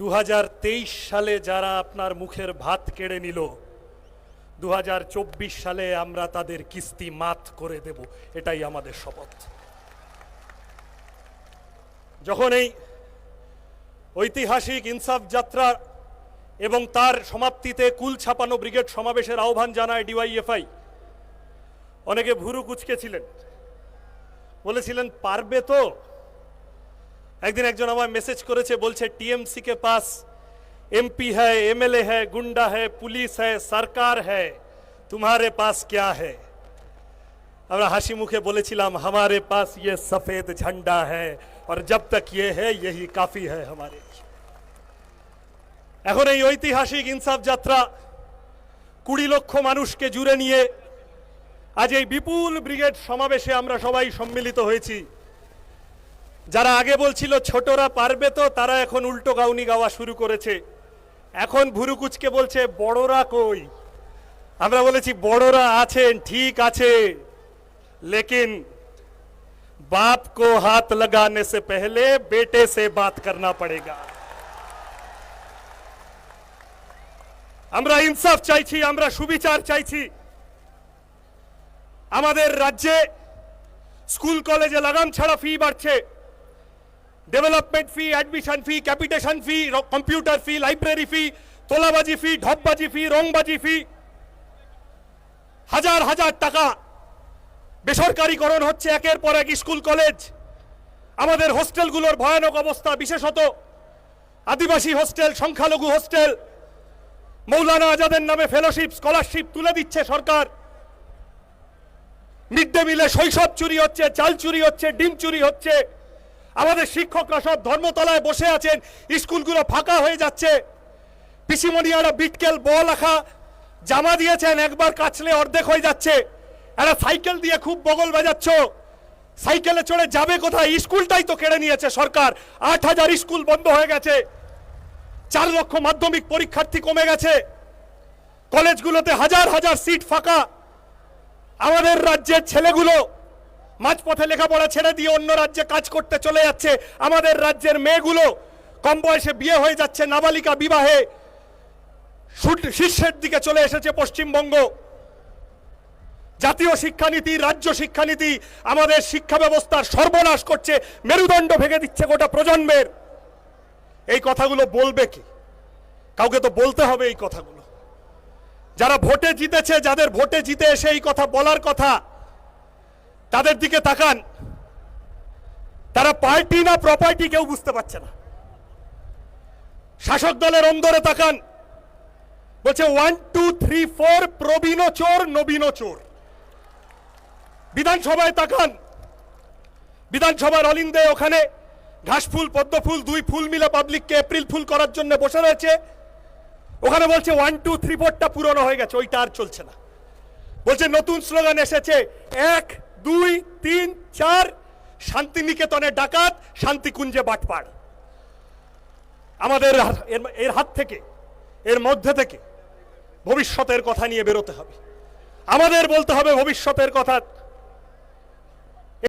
দু হাজার তেইশ সালে যারা আপনার মুখের ভাত কেড়ে নিল দু হাজার চব্বিশ সালে আমরা তাদের কিস্তি মাত করে দেব, এটাই আমাদের শপথ। যখন এই ঐতিহাসিক ইনসাফ যাত্রা এবং তার সমাপ্তিতে কুল ছাপানো ব্রিগেড সমাবেশের আহ্বান জানায় ডিওয়াইএফআই অনেকে ভুরু কুচকেছিলেন বলেছিলেন, পারবে তো? একদিন একজন আমার মেসেজ করেছে বলছে টিএমসি কে পাস এমপি হ্যায় এমএলএ হ্যায় গুন্ডা হ্যায় পুলিশ হ্যায় সরকার হ্যায় तुम्हारे पास क्या है আমরা হাসি মুখে বলেছিলাম हमारे पास ये सफेद झंडा है और जब तक ये है यही काफी है हमारे लिए। এখন এই ঐতিহাসিক ইনসাফ যাত্রা কুড়ি লক্ষ মানুষকে জুড়ে নিয়ে আজ এই বিপুল ব্রিগেড সমাবেশে আমরা সবাই সম্মিলিত হয়েছি যারা আগে বলছিল ছোটরা পারবে তো, তারা এখন উল্টো গাউনি গাওয়া শুরু করেছে। এখন ভুরুকুচকে বলছে, বড়রা কই? আমরা বলেছি, বড়রা আছেন, ঠিক আছে। লেকিন বাপ কো হাত লাগানে সে পহলে, বেটে সে বাত করনা পড়েগা। আমরা ইনসাফ চাইছি, আমরা সুবিচার চাইছি। আমাদের রাজ্যে স্কুল কলেজে লাগাম ছাড়া ফি বাড়ছে। Development fee admission fee capitation fee computer fee library fee তোলাবাজি fee ঢপবাজি ফি রংবাজি ফি হাজার হাজার টাকা বেসরকারীকরণ হচ্ছে একের পর এক স্কুল, কলেজ। আমাদের হোস্টেলগুলোর ভয়ানক অবস্থা বিশেষত আদিবাসী হোস্টেল, সংখ্যালঘু হোস্টেল। মৌলানা আজাদের নামে ফেলোশিপ স্কলারশিপ তুলে দিচ্ছে সরকার। মিড ডে মিলে শৈশব চুরি হচ্ছে, চাল চুরি হচ্ছে, ডিম চুরি হচ্ছে। আমাদের শিক্ষকরা সব ধর্মতলায় বসে আছেন। স্কুলগুলো ফাঁকা হয়ে যাচ্ছে। পিসিমণিয়ারা বিটকেল বল আখা জামা দিয়েছেন, একবার কাচলে অর্ধেক হয়ে যাচ্ছে। একটা সাইকেল দিয়ে খুব বগল বাজাচ্ছ। সাইকেলে চড়ে যাবে কোথায়? স্কুলটাই তো কেড়ে নিয়েছে সরকার। আট হাজার স্কুল বন্ধ হয়ে গেছে। চার লক্ষ মাধ্যমিক পরীক্ষার্থী কমে গেছে। কলেজগুলোতে হাজার হাজার সিট ফাঁকা। আমাদের রাজ্যের ছেলেগুলো মাঝপথে লেখাপড়া ছেড়ে দিয়ে অন্য রাজ্যে কাজ করতে চলে যাচ্ছে। আমাদের রাজ্যের মেয়েগুলো কম বয়সে বিয়ে হয়ে যাচ্ছে নাবালিকা বিবাহে। শীর্ষের দিকে চলে এসেছে পশ্চিমবঙ্গ। জাতীয় শিক্ষানীতি, রাজ্য শিক্ষানীতি, আমাদের শিক্ষা ব্যবস্থার সর্বনাশ করছে, মেরুদণ্ড ভেঙে দিচ্ছে গোটা প্রজন্মের। এই কথাগুলো বলবে কি? কাউকে তো বলতে হবে এই কথাগুলো। যারা ভোটে জিতেছে, যাদের ভোটে জিতে এসে এই কথা বলার কথা তাদের দিকে তাকান। তারা পার্টি না প্রপার্টি কেউ বুঝতে পারছে না। শাসক দলের অন্দরে তাকান। বলছে ওয়ান টু থ্রি ফোর প্রবীণ চোর নবীন চোর। বিধানসভায় তাকান। বিধানসভার অলিন্দে ওখানে ঘাসফুল, পদ্মফুল, দুই ফুল মিলে পাবলিককে এপ্রিল ফুল করার জন্য বসে রয়েছে। ওখানে বলছে ওয়ান টু থ্রি ফোরটা পুরনো হয়ে গেছে, ওইটা আর চলছে না। বলছে, নতুন স্লোগান এসেছে, এক দুই, তিন, চার। শান্তিনিকেতনে ডাকাত, শান্তিকুঞ্জে বাটপাড়। আমাদের এর- হাত থেকে, এর মধ্যে থেকে ভবিষ্যতের কথা নিয়ে বেরোতে হবে। আমাদের বলতে হবে ভবিষ্যতের কথা